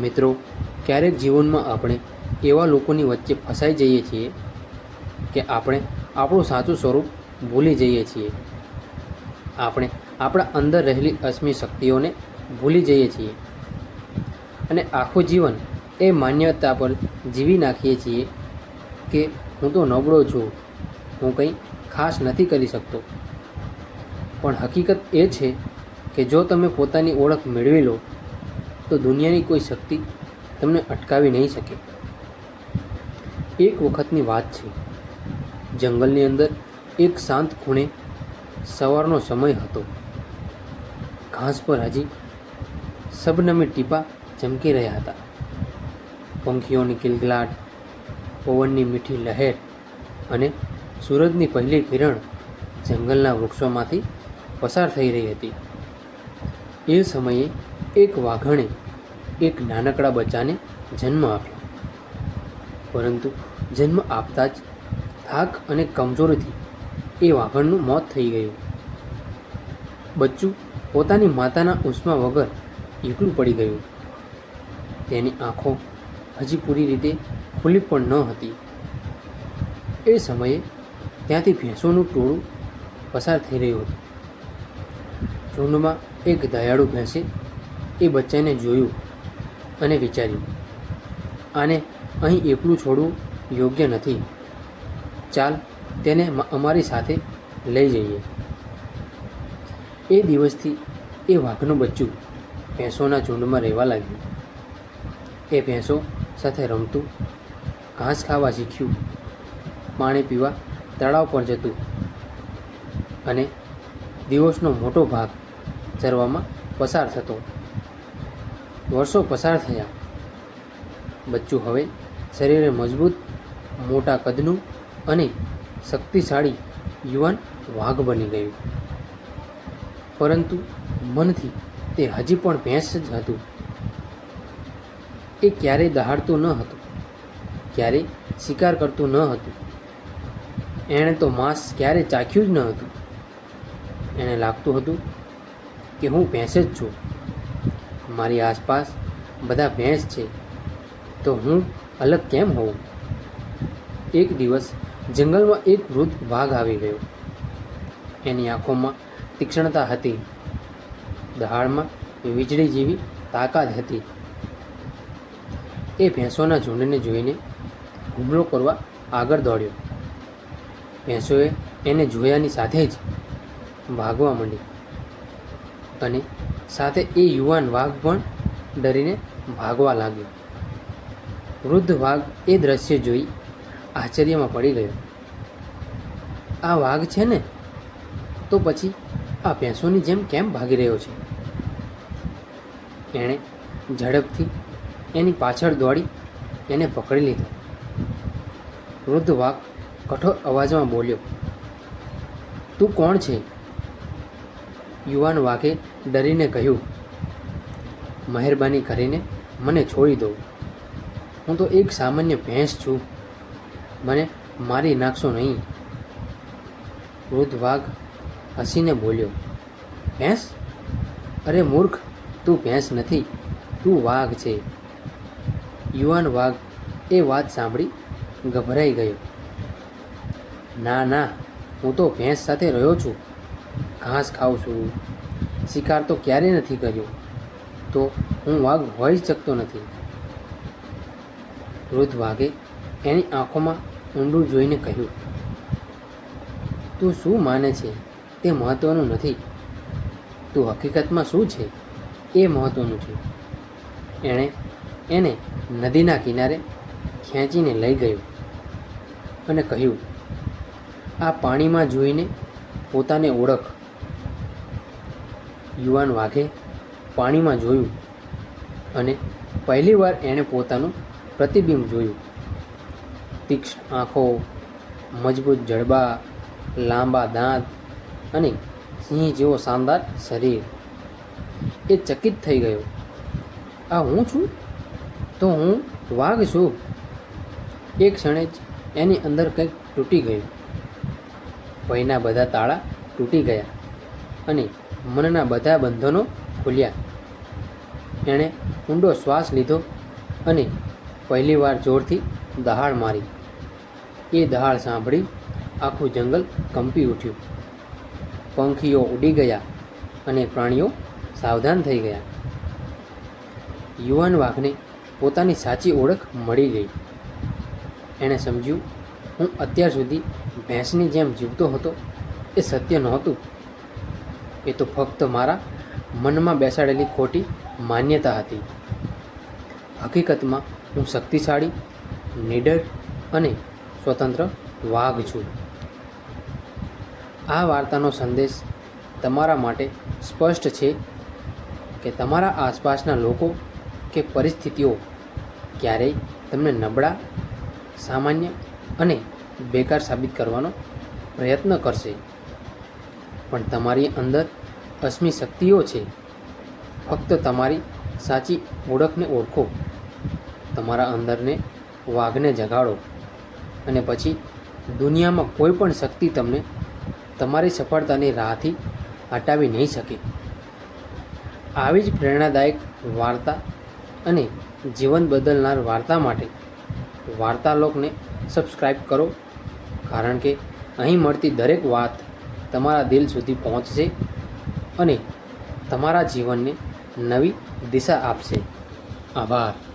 મિત્રો, ક્યારેક જીવનમાં આપણે એવા લોકોની વચ્ચે ફસાઈ જઈએ છીએ કે આપણે આપણું સાચું સ્વરૂપ ભૂલી જઈએ છીએ. આપણે આપણા અંદર રહેલી અસમી શક્તિઓને ભૂલી જઈએ છીએ. અને આખું જીવન એ માન્યતા પર જીવી નાખીએ છીએ કે હું તો નબળો છું, હું કંઈ ખાસ નથી કરી શકતો. પણ હકીકત એ છે કે જો તમે પોતાની ઓળખ મેળવી લો તો દુનિયાની કોઈ શક્તિ તમને અટકાવી નહીં શકે. એક વખતની વાત છે. જંગલની અંદર એક શાંત ખૂણે સવારનો સમય હતો. ઘાસ પર હજી સબનમે ટીપા ચમકી રહ્યા હતા. પંખીઓની કિલગલાટ, પવનની મીઠી લહેર અને સૂરજની પહેલી કિરણ જંગલના વૃક્ષોમાંથી પસાર થઈ રહી હતી. એ સમયે એક વાઘણે એક નાનકડા બચ્ચાને જન્મ આપ્યો. પરંતુ જન્મ આપતા જ થાક અને કમજોરીથી એ વાઘણનું મોત થઈ ગયું. બચ્ચું પોતાની માતાના ઉષ્મા વગર એકલું પડી ગયું. તેની આંખો હજી પૂરી રીતે ખુલ્લી પણ ન હતી. એ સમયે ત્યાંથી ભેંસોનું ટોળું પસાર થઈ રહ્યું હતું. ઝુંડમાં એક દયાળુ ભેંસે એ બચ્ચાને જોયું અને વિચાર્યું, આને અહીં એકલું છોડવું યોગ્ય નથી. ચાલ, તેને અમારી સાથે લઈ જઈએ. એ દિવસથી એ વાઘનું બચ્ચું ભેંસોના ઝુંડમાં રહેવા લાગ્યું. એ ભેંસો સાથે રમતું, ઘાસ ખાવા શીખ્યું, પાણી પીવા તળાવ પર જતું અને દિવસનો મોટો ભાગ ચરવામાં પસાર થતો. વર્ષો પસાર થયા. બચ્ચું હવે શરીરે મજબૂત, મોટા કદનું અને શક્તિશાળી યુવાન વાઘ બની ગયું. પરંતુ મનથી તે હજી પણ ભેંસ જ હતું. એ ક્યારેય દહાડતું ન હતું. ક્યારેય શિકાર કરતું ન હતું. એણે તો માંસ ક્યારે ચાખ્યું જ ન હતું. એને લાગતું હતું કે હું ભેંસ જ છું. મારી આસપાસ બધા ભેંસ છે, તો હું અલગ કેમ હોઉં? એક દિવસ જંગલમાં એક વૃદ્ધ વાઘ આવી ગયો. એની આંખોમાં તીક્ષ્ણતા હતી. દહાડમાં વીજળી જેવી તાકાત હતી. એ ભેંસોના ઝુંડને જોઈને હુમલો કરવા આગળ દોડ્યો. ભેંસોએ એને જોયાની સાથે જ ભાગવા માંડી અને સાથે એ યુવાન વાઘ પણ ડરીને ભાગવા લાગ્યો. વૃદ્ધ વાઘ એ દ્રશ્ય જોઈ આશ્ચર્યમાં પડી ગયો. આ વાઘ છે ને? તો પછી આ ભેંસોની જેમ કેમ ભાગી રહ્યો છે? એણે ઝડપથી એની પાછળ દોડી એને પકડી લીધો. વૃદ્ધ વાઘ કઠોર અવાજમાં બોલ્યો, તું કોણ છે? યુવાન વાઘે ડરીને કહ્યું, મહેરબાની કરીને મને છોડી દો. હું તો એક સામાન્ય ભેંસ છું. મને મારી નાખશો નહીં. વૃદ્ધ વાઘ હસીને બોલ્યો, ભેંસ? અરે મૂર્ખ, તું ભેંસ નથી, તું વાઘ છે. યુવાન વાઘ એ વાત સાંભળી ગભરાઈ ગયો, ના ના, હું તો ભેંસ સાથે રહ્યો છું. ઘાસ ખાઉં છું. શિકાર તો ક્યારેય નથી કર્યો? તો હું વાઘ હોઈ શકતો નથી. વૃદ્ધ વાઘે એની આંખોમાં ઊંડું જોઈને કહ્યું, તું શું માને છે? તે મહત્ત્વનું નથી. તું હકીકતમાં શું છે? એ મહત્ત્વનું છે. એણે એને નદીના કિનારે ખેંચીને લઈ ગયો અને કહ્યું, આ પાણીમાં જોઈને પોતાને ઓળખ. યુવાન વાઘે પાણીમાં જોયું અને પહેલીવાર એણે પોતાનું પ્રતિબિંબ જોયું. તીક્ષ્ણ આંખો, મજબૂત જડબા, લાંબા દાંત અને સિંહ જેવો શાનદાર શરીર. એ ચકિત થઈ ગયો. આ હું છું? તો હું વાઘ છું. એક ક્ષણે જ એની અંદર કંઈક તૂટી ગયું. ભયના બધા તાળા તૂટી ગયા અને મનના બધા બંધનો ખુલ્યા. એણે ઊંડો શ્વાસ લીધો અને પહેલીવાર જોરથી દહાડ મારી. એ દહાડ સાંભળી આખું જંગલ કંપી ઉઠ્યું. પંખીઓ ઉડી ગયા અને પ્રાણીઓ સાવધાન થઈ ગયા. યુવાન વાઘને પોતાની સાચી ઓળખ મળી ગઈ. એણે સમજ્યું હું અત્યાર સુધી ભેંસની જેમ જીવતો હતો એ સત્ય નહોતું. એ તો ફક્ત મારા મનમાં બેસાડેલી ખોટી માન્યતા હતી. હકીકતમાં હું શક્તિશાળી, નિડર અને સ્વતંત્ર વાઘ છું. આ વાર્તાનો સંદેશ તમારા માટે સ્પષ્ટ છે કે તમારા આસપાસના લોકો કે પરિસ્થિતિઓ ક્યારેય તમને નબળા, સામાન્ય અને બેકાર સાબિત કરવાનો પ્રયત્ન કરશે. પણ તમારી અંદર અસમી શક્તિઓ છે. ફક્ત તમારી સાચી ઓળખને ઓળખો. તમારા અંદરને વાઘને જગાડો. અને પછી દુનિયામાં કોઈ પણ શક્તિ તમને તમારી સફળતાની રાહથી હટાવી નહીં શકે. આવી જ પ્રેરણાદાયક વાર્તા અને જીવન બદલનાર વાર્તા માટે વાર્તાલોકને સબસ્ક્રાઈબ કરો. કારણ કે અહીં મળતી દરેક વાત તમારા દિલ સુધી પહોંચશે અને તમારા જીવનને નવી દિશા આપશે. આભાર.